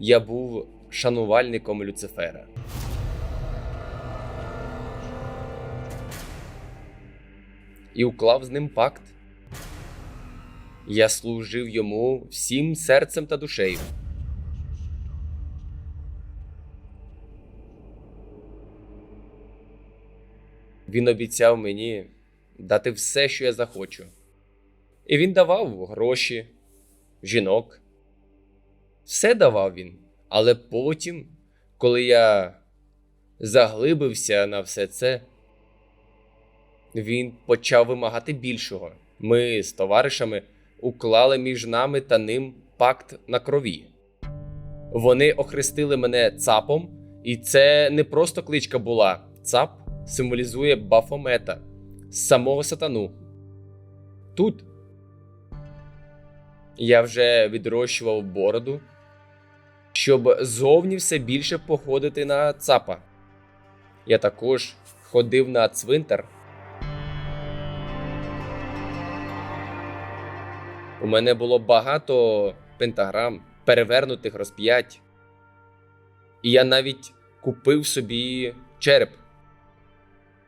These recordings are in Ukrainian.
я був шанувальником Люцифера. І уклав з ним пакт. Я служив йому всім серцем та душею. Він обіцяв мені дати все, що я захочу. І він давав гроші, жінок. Все давав він. Але потім, коли я заглибився на все це, він почав вимагати більшого. Ми з товаришами уклали між нами та ним пакт на крові. Вони охрестили мене цапом, і це не просто кличка була. Цап символізує Бафомета, самого сатану. Тут я вже відрощував бороду, щоб зовні все більше походити на цапа. Я також ходив на цвинтар. У мене було багато пентаграм, перевернутих розп'ять. І я навіть купив собі череп.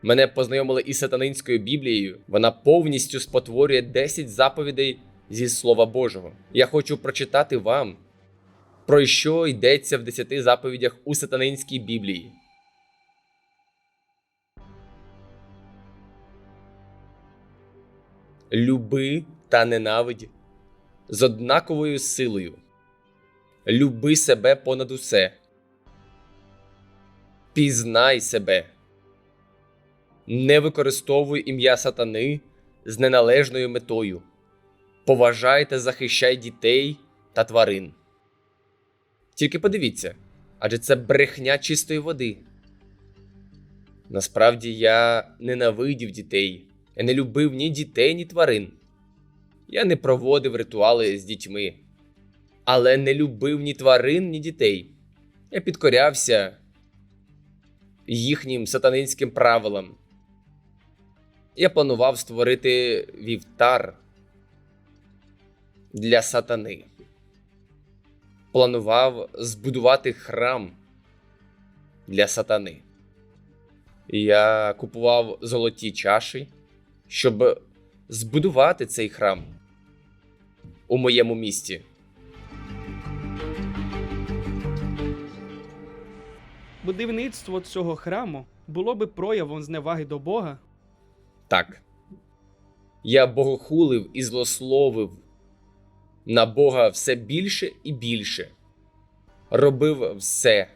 Мене познайомили із сатанинською Біблією. Вона повністю спотворює 10 заповідей зі Слова Божого. Я хочу прочитати вам, про що йдеться в 10 заповідях у сатанинській Біблії. Люби та ненавидь з однаковою силою. Люби себе понад усе. Пізнай себе. Не використовуй ім'я сатани з неналежною метою. Поважай та захищай дітей та тварин. Тільки подивіться, адже це брехня чистої води. Насправді я ненавидів дітей. Я не любив ні дітей, ні тварин. Я не проводив ритуали з дітьми, але не любив ні тварин, ні дітей. Я підкорявся їхнім сатанинським правилам. Я планував створити вівтар для сатани. Планував збудувати храм для сатани. Я купував золоті чаші, щоб збудувати цей храм у моєму місті. Будівництво цього храму було би проявом зневаги до Бога. Так. Я богохулив і злословив на Бога все більше і більше. Робив все,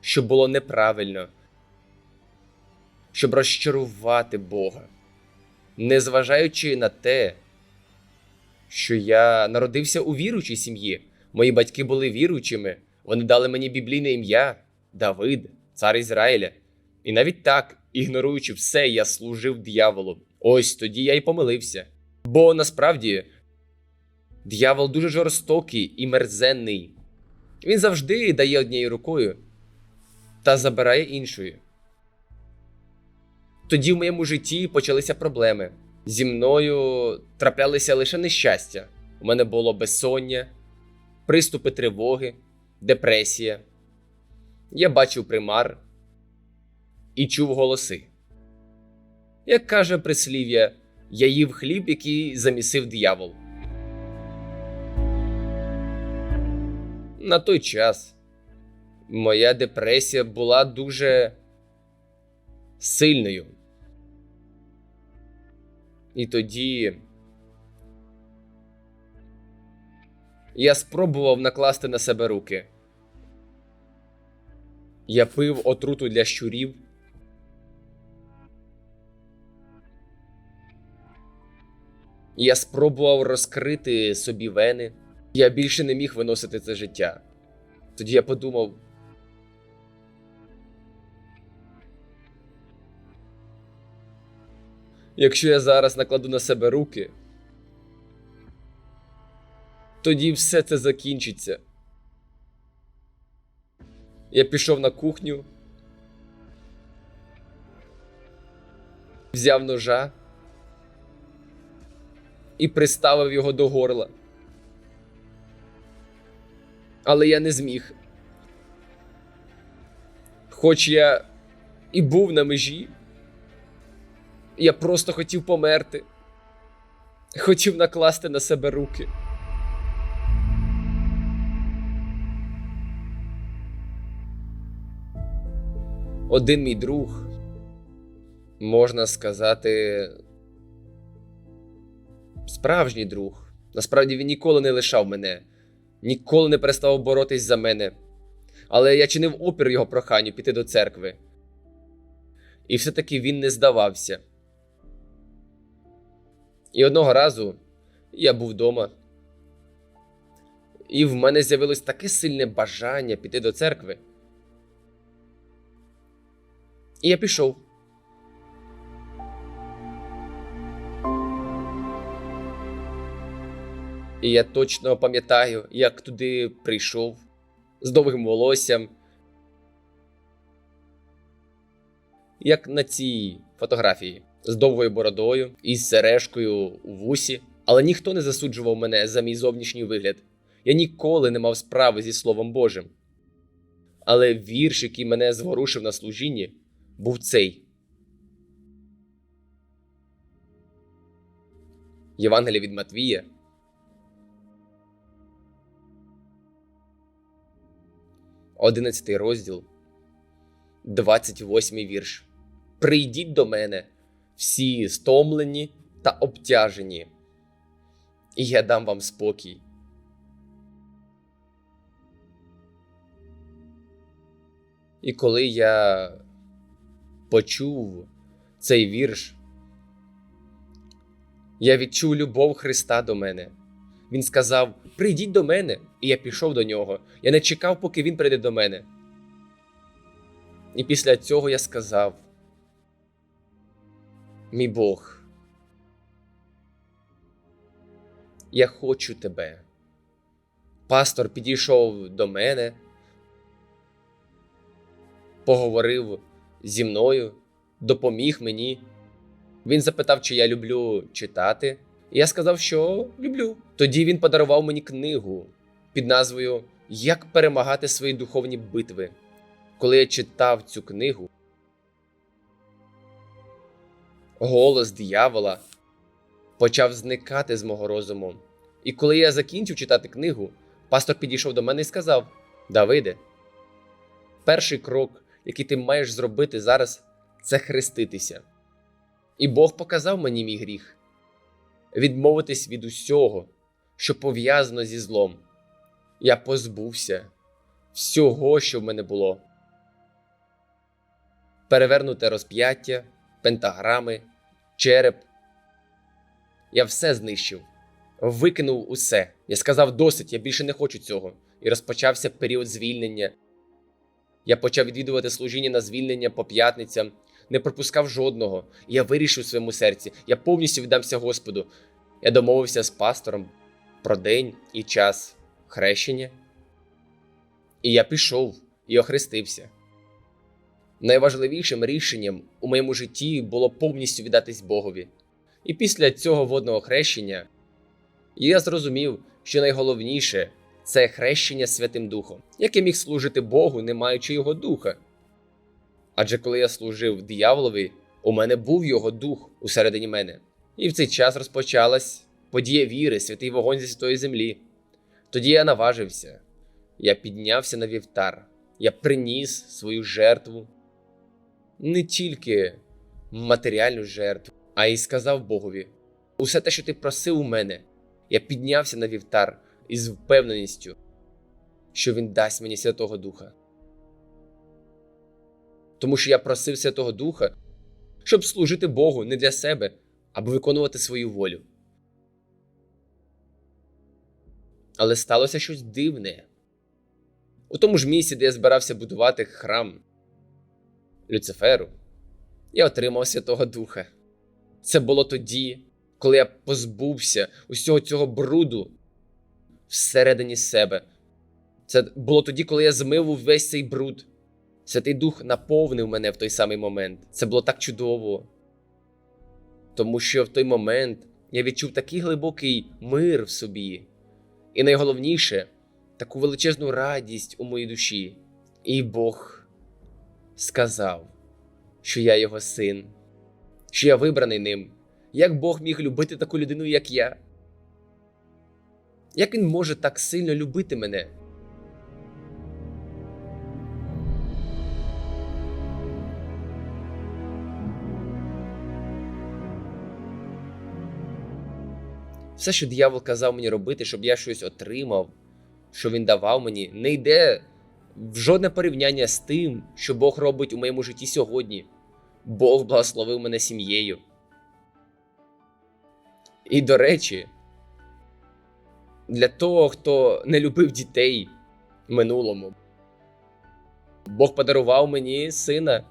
що було неправильно, щоб розчарувати Бога, незважаючи на те, що я народився у віруючій сім'ї. Мої батьки були віруючими, вони дали мені біблійне ім'я Давид, цар Ізраїля. І навіть так, ігноруючи все, я служив дияволу. Ось тоді я й помилився. Бо насправді диявол дуже жорстокий і мерзенний. Він завжди дає однією рукою та забирає іншою. Тоді в моєму житті почалися проблеми. Зі мною траплялися лише нещастя. У мене було безсоння, приступи тривоги, депресія. Я бачив примар і чув голоси. Як каже прислів'я, я їв хліб, який замісив диявол. На той час моя депресія була дуже сильною. І тоді я спробував накласти на себе руки. Я пив отруту для щурів. Я спробував розкрити собі вени. Я більше не міг виносити це життя. Тоді я подумав. Якщо я зараз накладу на себе руки, тоді все це закінчиться. Я пішов на кухню, взяв ножа і приставив його до горла. Але я не зміг. Хоч я і був на межі, я просто хотів померти, хотів накласти на себе руки. Один мій друг, можна сказати, справжній друг. Насправді він ніколи не лишав мене, ніколи не переставав боротись за мене. Але я чинив опір його проханню піти до церкви. І все-таки він не здавався. І одного разу я був вдома, і в мене з'явилось таке сильне бажання піти до церкви. І я пішов. І я точно пам'ятаю, як туди прийшов з довгим волоссям. Як на цій фотографії, з довгою бородою і з сережкою у вусі, але ніхто не засуджував мене за мій зовнішній вигляд. Я ніколи не мав справи зі Словом Божим. Але вірш, який мене зворушив на служінні, був цей. Євангелія від Матвія. Одинадцятий розділ, 28 вірш. Прийдіть до мене, всі стомлені та обтяжені, і я дам вам спокій. І коли я почув цей вірш, я відчув любов Христа до мене. Він сказав: Прийдіть до мене, і я пішов до нього. Я не чекав, поки він прийде до мене. І після цього я сказав: Мій Бог, я хочу тебе. Пастор підійшов до мене, поговорив зі мною, допоміг мені. Він запитав, чи я люблю читати. І я сказав, що люблю. Тоді він подарував мені книгу під назвою Як перемагати свої духовні битви. Коли я читав цю книгу, голос диявола почав зникати з мого розуму. І коли я закінчив читати книгу, пастор підійшов до мене і сказав: Давиде, перший крок, який ти маєш зробити зараз, це хреститися. І Бог показав мені мій гріх відмовитись від усього, що пов'язано зі злом. Я позбувся всього, що в мене було. Перевернуте розп'яття, пентаграми, череп. Я все знищив, викинув усе. Я сказав досить, я більше не хочу цього. І розпочався період звільнення. Я почав відвідувати служіння на звільнення по п'ятницям, не пропускав жодного. І я вирішив у своєму серці, я повністю віддамся Господу. Я домовився з пастором про день і час хрещення. І я пішов і охрестився. Найважливішим рішенням у моєму житті було повністю віддатись Богові. І після цього водного хрещення я зрозумів, що найголовніше це хрещення Святим Духом, як я міг служити Богу, не маючи його духа. Адже коли я служив дияволові, у мене був його дух усередині мене. І в цей час розпочалась подія віри, святий вогонь зі святої землі. Тоді я наважився, я піднявся на вівтар, я приніс свою жертву, не тільки матеріальну жертву, а й сказав Богові: усе те, що ти просив у мене, я піднявся на вівтар із впевненістю, що він дасть мені Святого Духа. Тому що я просив Святого Духа, щоб служити Богу не для себе, аби виконувати свою волю. Але сталося щось дивне. У тому ж місці, де я збирався будувати храм Люциферу, я отримав Святого Духа. Це було тоді, коли я позбувся усього цього бруду всередині себе. Це було тоді, коли я змив увесь цей бруд. Святий Дух наповнив мене в той самий момент. Це було так чудово. Тому що в той момент я відчув такий глибокий мир в собі, і найголовніше таку величезну радість у моїй душі. І Бог сказав, що я його син, що я вибраний ним. Як Бог міг любити таку людину, як я? Як він може так сильно любити мене? Все, що диявол казав мені робити, щоб я щось отримав, що він давав мені, не йде в жодне порівняння з тим, що Бог робить у моєму житті сьогодні. Бог благословив мене сім'єю. І до речі, для того, хто не любив дітей минулому, Бог подарував мені сина.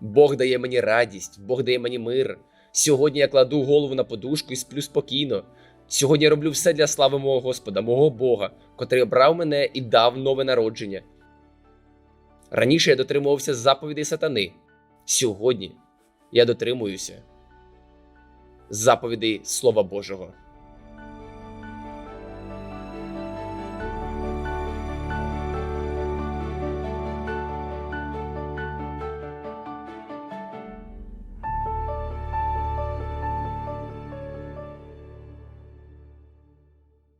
Бог дає мені радість, Бог дає мені мир. Сьогодні я кладу голову на подушку і сплю спокійно. Сьогодні я роблю все для слави мого Господа, мого Бога, котрий обрав мене і дав нове народження. Раніше я дотримувався заповідей сатани. Сьогодні я дотримуюся заповідей Слова Божого.